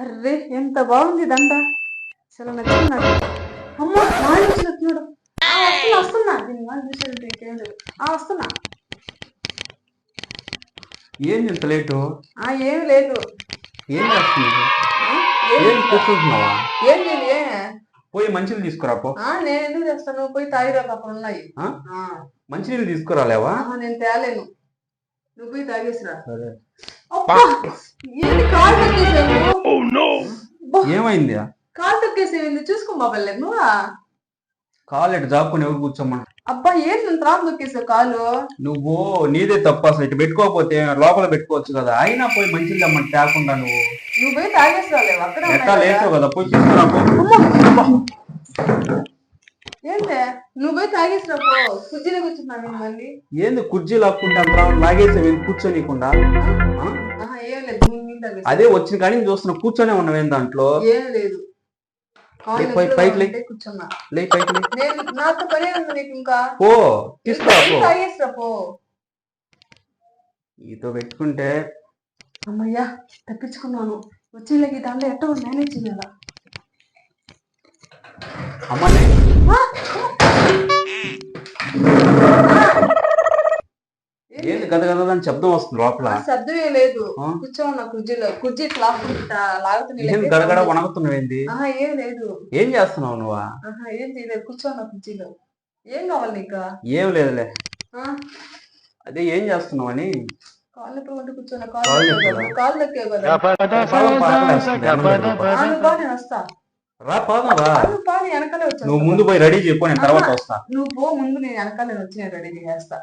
Array ఎంత బాగుంది దండ చాలా నచ్చింది నాకు అమ్మ ఆ, వస్తున్నా వస్తున్నా. దీన్ని వాళ్ళు చూసేది ఇంకేం లేదు. ఆ వస్తున్నా. ఏంది ఇంత లేటు? ఆ ఏమి లేదు. ఏం చేస్తున్నావు? ఏం ఏం కూర్చుంటున్నావా ఏం లేదు ఏ. పోయి మంచినీళ్ళు తీసుకురా పో. నేను ఎందుకు చేస్తాను పోయి తాగిరా అక్కడ ఉన్నాయి. మంచినీళ్ళు తీసుకురాలేవా? నేను తేలేను. నువ్వు పోయి తాగేసిరా సరే. ఏంటి కాలు తొక్కేసావు? ఏమైంది? కాలు తొక్కేసేవింది చూసుకో బాబల్లే నువ్వా? కాలు ఇటు జాపుకొని ఎవరు కూర్చోమన్నా అబ్బా ఏంటి ఇంత రామ్ తొక్కేసావు కాలు? నువ్వు నీదే తప్పు అసలు. ఇటు పెట్టుకోకపోతే లోపల పెట్టుకోవచ్చు కదా. అయినా పోయి మంచిది అమ్మని తేకుండా నువ్వు. నువ్వు పోయి తాగేసిరాలేవు అక్కడ ఎట్టా లేచావు కదా? పోయి తీసుకురా నువ్వు కుర్చీలో కూర్చున్నాను మళ్ళీ ఏంది కుర్చీ లాక్కుంటే అంత లాగేసి కూర్చోనీకుండా ఏం లేదు అదే వచ్చిన కానీ చూస్తున్నా కూర్చొనే ఉన్నావేం దాంట్లో? ఏం లేదు. పైకి లే. కూర్చున్నా. లే పైకి లే. నాతో పనే ఉంది నీకు ఇంకా. పో తాగేసిరా ఈతో పెట్టుకుంటే అమ్మయ్యా తప్పించుకున్నాను. వచ్చేలాగి దాంట్లో ఎట్టో మేనేజ్ చేయాలా అమ్మని ఏంది గద గద అని శబ్దం వస్తుంది లోపల? ఆ శబ్దమే లేదు? కూర్చోన్నా కుర్చీలో కుర్చీ ఇట్లా లాగుతుంది. ఏం గడగడ వణగుతున్నావేంది ఆహా ఏం లేదు. ఏం చేస్తున్నావు నువ్వా? ఆహా ఏం చేయలేదు. కూర్చోన్నా కుర్చీలో ఏం కావాలి నీకు? ఏం లేదులే. ఆ? అదే ఏం చేస్తున్నావు అని? కాళ్ళు ఉంటే కూర్చోన్నా కాళ్ళు కదా. వస్తా. రా పాదం రా. నువ్వు బా నేను వెనకాలే వచ్చా నువ్వు ముందు పోయి రెడీ చెప్పు నేను తర్వాత వస్తా. నువ్వు పో ముందు నేను వెనకాలే వచ్చి నేను రెడీ చేస్తా.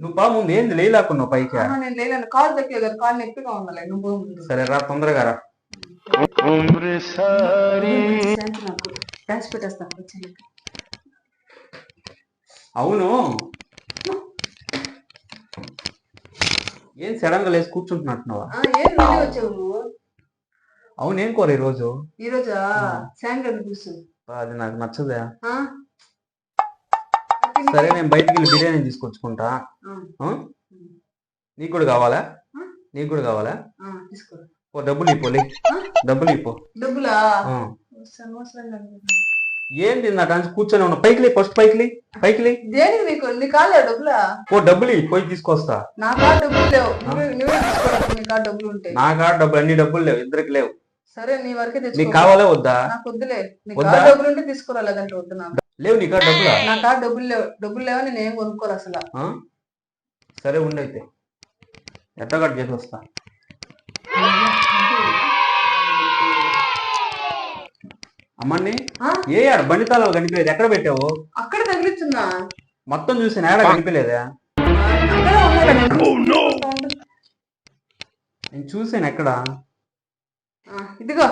నువ్వు పా ముందు ఏంది లేలాకున్నావు పైకి? ఆహా, నేను లేను కాళ్ళు తక్కువ కదా కాళ్ళు నొప్పిగా ఉండాలి నువ్వు పో ముందు. సరే రా తొందరగా రా. శాంతి నాకు డాన్స్ పెట్టేస్తాను వచ్చి అవును. ఏం సడన్గా లేచి కూర్చుంటున్నట్టున్నావా? ఆ, ఏం వచ్చావు నువ్వు? అవును ఏం కూర ఈరోజు? ఈ రోజా శాంగర్ కూర్చు బా, అది నాకు నచ్చదే? సరే నేను బయటికి వెళ్ళి బిర్యానీ తీసుకొచ్చుకుంటా? నీకు కూడా కావాలా? నీకు కూడా కావాలా? ఓ డబ్బులు ఇపో లే. ఆ? డబ్బులు ఇపో డబ్బులా? ఏంది నా డాన్స్? కూర్చొని ఉన్నా. పైకి ఫస్ట్ పైకి పైకి దేనికి నీకు? నీ కాలే డబ్బులా? ఓ డబ్బులు పోయి తీసుకొస్తా. నా కాడ డబ్బులు లేవు. నువ్వే నీ కాడ డబ్బులు ఉంటాయి నా కాడ డబ్బులు అన్ని డబ్బులు లేవు. ఇద్దరికి లేవు. సరే నీ వరకే నీకు తెచ్చుకో కావాలా వద్దా? నాకు వద్దులే. నీ వద్దా? డబ్బులు ఉంటే తీసుకోరా లేదంటే వద్దు నాకు లేవు నీ కాడ డబ్బులా? నా కాడ డబ్బులు లేవు. డబ్బులు లేవని నేను ఏం కొనుక్కోరు అసలు? ఆ? సరే ఉండైతే ఎట్లా కట్ చేసి వస్తా. అమ్మని ఆ? ఏ ఆడ బండి తాళాలు కనిపించలేదు? ఎక్కడ పెట్టావు? అక్కడ తగిలిస్తున్నా మొత్తం చూసిన ఏడ కనిపించలేదా? అక్కడ ఉన్నాడు. నేను. నేను చూసాను ఎక్కడ? ఇదిగో.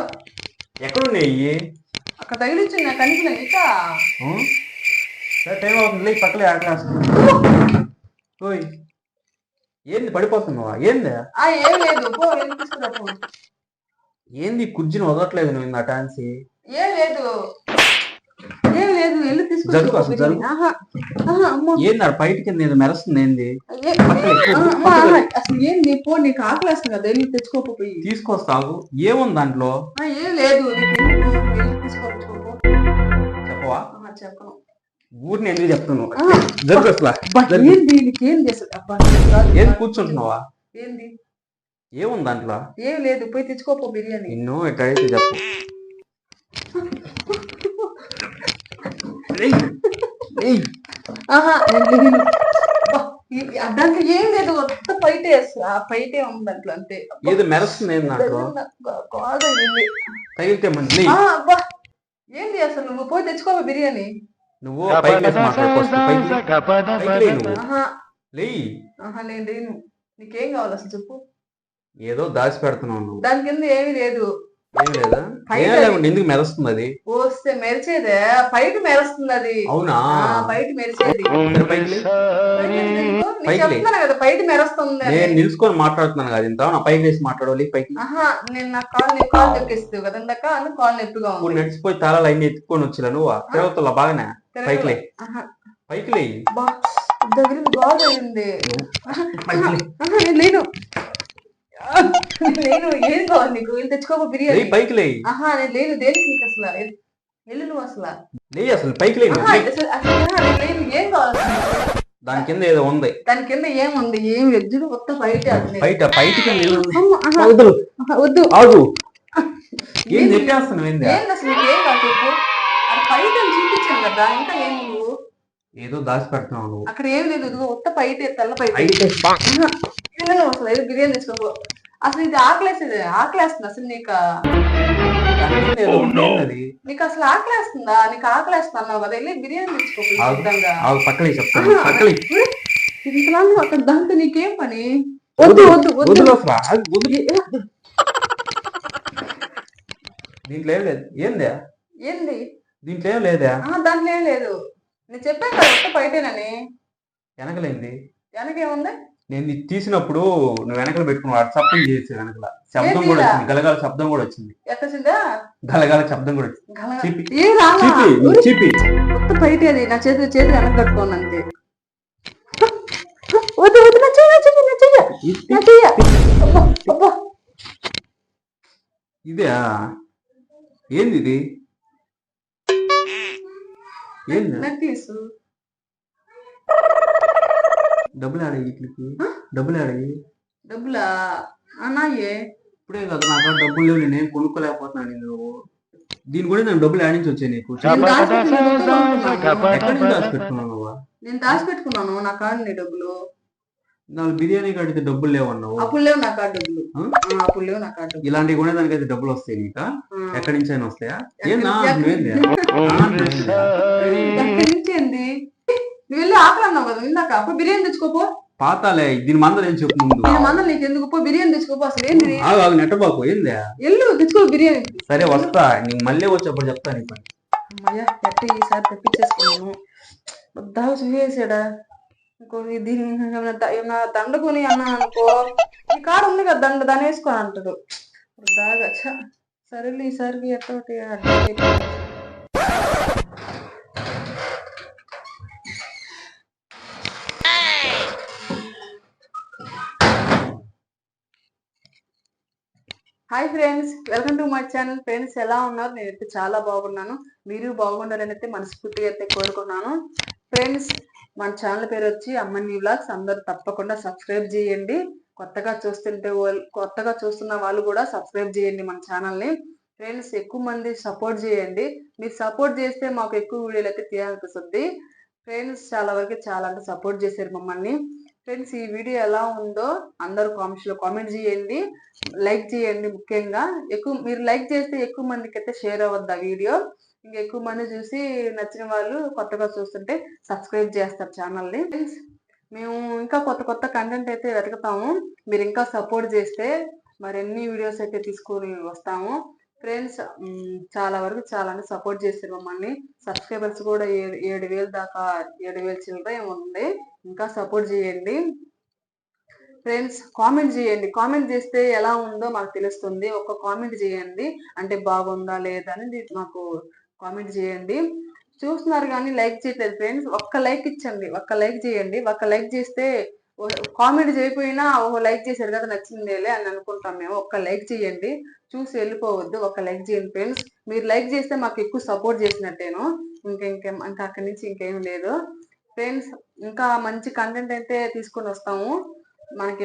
ఎక్కడున్నాయి? అక్కడ తగిలించున్నా కనిపించలే ఇంకా ఆ? సరే టైం అవుతుంది పక్కలే ఆకలేస్తా ఓయ్ ఏంది పడిపోతున్నావా? ఏంది? ఆ ఏం లేదు పో వెళ్ళి తీసుకురా పో. ఏంది కుర్చీని వదలట్లేదు నువ్వు ఇందా టాన్సీ? ఏం లేదు. ఏం లేదు వెళ్ళి జరుగు అసలు జరుగు. ఏంది కింద ఏదో? మెరుస్తుంది ఏంది? అసలు ఏంది పో నీకు ఆకలేస్తుంది కదా వెళ్ళి తెచ్చుకోకపోయి తీసుకొస్తావు ఏముంది దాంట్లో? ఏం లేదు చెప్పవా? చెప్పను. ఊరిని ఎందుకు చెప్తున్నావు? జరుగు అసలు. అబ్బా, జరుగు. ఏంది నీకు ఏం చేస్తుంది. కూర్చుంటున్నావా? ఏంది? ఏముంది దాంట్లో? ఏం లేదు పోయి తెచ్చుకోపో బిర్యానీ. నిన్ను ఎక్కడైతే చెప్పు. ఆహా నేను దాంట్లో ఏం లేదు కొత్త పైటే ఆ పైటే ఉంది దాంట్లో అంతే. అబ్బా, ఏదో మెరుస్తుంది. తగిలితే మంది ఆ, అబ్బా. ఏంది అసలు? నువ్వు పోయి తెచ్చుకోవా బిర్యానీ? నువ్వు నేను లేను నీకేం కావాలి అసలు చెప్పు. ఏదో దాచి పెడుతున్నావు నువ్వు. దాని కింద ఏమీ లేదు. లేకుండా ఎందుకు మెరుస్తుంది అది? వస్తే మెరిచేదే. బయట మెరుస్తుంది అది. అవునా? మెరిచేది. పైకి పైకి. చెప్తున్నాను కదా బయట మెరుస్తుంది. నేను నిలుచుకొని మాట్లాడుతున్నాను కదా ఇంత. నా పైకి వేసి మాట్లాడాలి పైకి. నేను నా కాలు నీ కాలు తొక్కేస్తావు కదా ఇందాక. కాలు నొప్పిగా ఉంది. నడిచిపోయి తాళాలు అన్ని ఎత్తుకొని వచ్చేలా నువ్వు? తిరుగుతున్నా బాగానే? పైకి లే. పైకి లే. బా, దగ్గర బాగా అయింది. పైకి లే. ఆహా, నేను నేను ఏం కావాలి నీకు వెళ్ళి తెచ్చుకోపో లేయి బిర్యానీ పైకి లేయి. ఆహా నేను లేను దేనికి నీకు అసలు? వెళ్ళు నువ్వు అసలు? లేయి అసలు పైకి లేను. ఏం కావాలి? దాని కింద ఏదో ఉంది. దాని కింద ఏముంది? ఏం వెజ్జుడు మొత్తం బయట. బయట బయట కింద ఆహా, వద్దు. ఆగు. ఏం నెట్టేస్తున్నావు ఏంది? అసలు ఏం చెప్పు? అది బయట చూపించాను కదా ఇంకా ఏం నువ్వు? ఏదో దాచి పెడుతున్నావు నువ్వు. అక్కడ ఏం లేదు ఉత్త బయట తెల్ల బయట అసలు ఏదో బిర్యానీ తెచ్చుకోపో. అసలు ఇది ఆకలేసేది ఆకలేస్తుంది అసలు నీకు అది నీకు అసలు ఆకలేస్తుందా? నీకు ఆకలేస్తుంది అన్నావు కదా వెళ్ళి బిర్యానీ ఇంతలాంటి అక్కడ దాంతో నీకేం పని? వద్దు వద్దు వద్దు. దీంట్లో ఏం లేదు ఏందే? ఏంది? దీంట్లో ఏం లేదా? దాంట్లో ఏం లేదు. నేను చెప్పాను కదా బయటేనని వెనకలేంది? వెనకేముంది? నేను ఇది తీసినప్పుడు నువ్వు వెనకలు పెట్టుకున్నావు శబ్దం చేసి వెనకల. శబ్దం కూడా? వచ్చింది గలగల శబ్దం కూడా వచ్చింది. గలగల శబ్దం కూడా వచ్చింది. గల- చీపి. ఏ రామా చీపి నువ్వు చీపి. ఉత్త బయట అది నా చేతి చేతి వెనక కట్టుకోను అంతే. వద్దు వద్దు నా చెయ్య చెయ్య నా చెయ్య. నా చెయ్య. ఇదే ఏంది ఇది? ఏంది? డబ్బులు ఆడాయి వీటికి డబ్బులు ఆడాయి డబ్బులా? అన్నాయే. ఇప్పుడే కదా నాకు డబ్బులు లేవు నేను కొనుక్కోలేకపోతున్నాను నువ్వు దీని కూడా నేను డబ్బులు ఆడించి వచ్చాయి నీకు. నేను ఎక్కడి నుంచి. దాచిపెట్టుకున్నావు నువ్వు? నేను దాచిపెట్టుకున్నాను నా కార్డు నీ డబ్బులు. నాలుగు బిర్యానీ కడితే డబ్బులు లేవన్నావు అప్పుడు లేవు నా కార్డు డబ్బులు. ఆ? ఆ, అప్పుడు లేవు నా కార్డు డబ్బులు. ఇలాంటివి కూడా దానికైతే డబ్బులు వస్తాయి నీకా? ఆ. ఎక్కడి నుంచి అయినా వస్తాయా? ఏందా ఎక్కడి- నువ్వేంది ఆ, నువ్వేంది? ఎక్కడి నుంచి? ఏంది నువ్వు వెళ్ళి ఆకలి అన్నావు కదా ఇందాక. అప్పుడు బిర్యానీ తెచ్చుకోపో పాతాలే దీని మందలు ఏం చెప్పు ముందు? నేను మందలు నీకు ఎందుకు పో బిర్యానీ తెచ్చుకోపో అసలు ఏంది ఆగు ఆగు నెట్టబాకు ఏందే? ఎల్లు తెచ్చుకో బిర్యానీ. సరే వస్తా. నీకు మళ్ళీ వచ్చేప్పుడు చెప్తా నీ పని అమ్మయ్య ఎట్ట ఈసారి తెప్పించేసుకున్నాను. వద్దాగా చూసేసాడా? ఇంకో దీన్ని ఏమైనా ద- ఏమైనా దండ కొని అన్నా అనుకో. ఈ కాడ ఉంది కదా దండ దాన్ని వేసుకో అంటారు. ఛ, సరేలే ఈసారికి ఎట్ట ఒకటి adjust అయిపోయింది. Hi friends welcome to my channel friends ఎలా ఉన్నారు? నేనైతే చాలా బాగున్నాను. మీరు బాగుండాలని అయితే మనస్ఫూర్తిగా అయితే కోరుకున్నాను. ఫ్రెండ్స్ మన ఛానల్ పేరు వచ్చి అమ్మని వ్లాగ్స్ అందరూ తప్పకుండా సబ్స్క్రైబ్ చేయండి. కొత్తగా చూస్తుంటే వాళ్ళు- కొత్తగా చూస్తున్న వాళ్ళు కూడా సబ్స్క్రైబ్ చేయండి మన ఛానల్ని ఫ్రెండ్స్ ఎక్కువ మంది సపోర్ట్ చేయండి. మీరు సపోర్ట్ చేస్తే మాకు ఎక్కువ వీడియోలు అయితే తీయాలనిపిస్తుంది ఫ్రెండ్స్ చాలా వరకు చాలా అంటే సపోర్ట్ చేశారు మమ్మల్ని. ఫ్రెండ్స్ ఈ వీడియో ఎలా ఉందో అందరూ కామెంట్స్లో కామెంట్ చేయండి. లైక్ చేయండి ముఖ్యంగా. ఎక్కువ మీరు లైక్ చేస్తే ఎక్కువ మందికి అయితే షేర్ అవ్వద్దు ఆ వీడియో. ఇంకా ఎక్కువ మంది చూసి నచ్చిన వాళ్ళు కొత్తగా చూస్తుంటే సబ్స్క్రైబ్ చేస్తారు ఛానల్ని ఫ్రెండ్స్ మేము ఇంకా కొత్త కొత్త కంటెంట్ అయితే వెతుకుతాము. మీరు ఇంకా సపోర్ట్ చేస్తే మరిన్ని వీడియోస్ అయితే తీసుకొని వస్తాము. ఫ్రెండ్స్ చాలా వరకు చాలా సపోర్ట్ చేశారు మమ్మల్ని. సబ్స్క్రైబర్స్ కూడా ఏడు ఏడు వేలు దాకా ఏడు వేలు చిల్లర ఏమో ఉంది. ఇంకా సపోర్ట్ చేయండి. ఫ్రెండ్స్ కామెంట్ చేయండి. కామెంట్ చేస్తే ఎలా ఉందో మాకు తెలుస్తుంది. ఒక కామెంట్ చేయండి. అంటే బాగుందా లేదా అనేది మాకు కామెంట్ చేయండి. చూస్తున్నారు కానీ లైక్ చేయట్లేదు ఫ్రెండ్స్ ఒక్క లైక్ ఇచ్చండి. ఒక్క లైక్ చేయండి. ఒక్క లైక్ చేస్తే కామెంట్ చేయకపోయినా ఓ లైక్ చేశారు కదా నచ్చిందేలే అని అనుకుంటాం మేము. ఒక్క లైక్ చేయండి. చూసి వెళ్ళిపోవద్దు. ఒక లైక్ చేయండి ఫ్రెండ్స్ మీరు లైక్ చేస్తే మాకు ఎక్కువ సపోర్ట్ చేసినట్టేను. ఇంకా ఇంకేం ఇంకా అక్కడి నుంచి ఇంకేం లేదు. ఫ్రెండ్స్ ఇంకా మంచి కంటెంట్ అయితే తీసుకొని వస్తాము. మనకి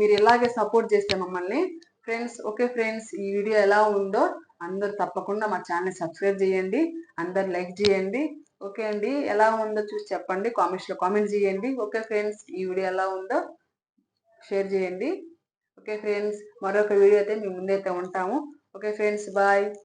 మీరు ఇలాగే సపోర్ట్ చేస్తే మమ్మల్ని. ఫ్రెండ్స్ ఓకే ఫ్రెండ్స్ ఈ వీడియో ఎలా ఉందో అందరు తప్పకుండా మా ఛానల్ సబ్స్క్రైబ్ చేయండి. అందరు లైక్ చేయండి. ఓకే అండి ఎలా ఉందో చూసి చెప్పండి. కామెంట్స్లో కామెంట్ చేయండి. ఓకే ఫ్రెండ్స్ ఈ వీడియో ఎలా ఉందో షేర్ చేయండి. ఓకే ఫ్రెండ్స్ మరొక వీడియో అయితే మీ ముందైతే ఉంటాము. Okay friends bye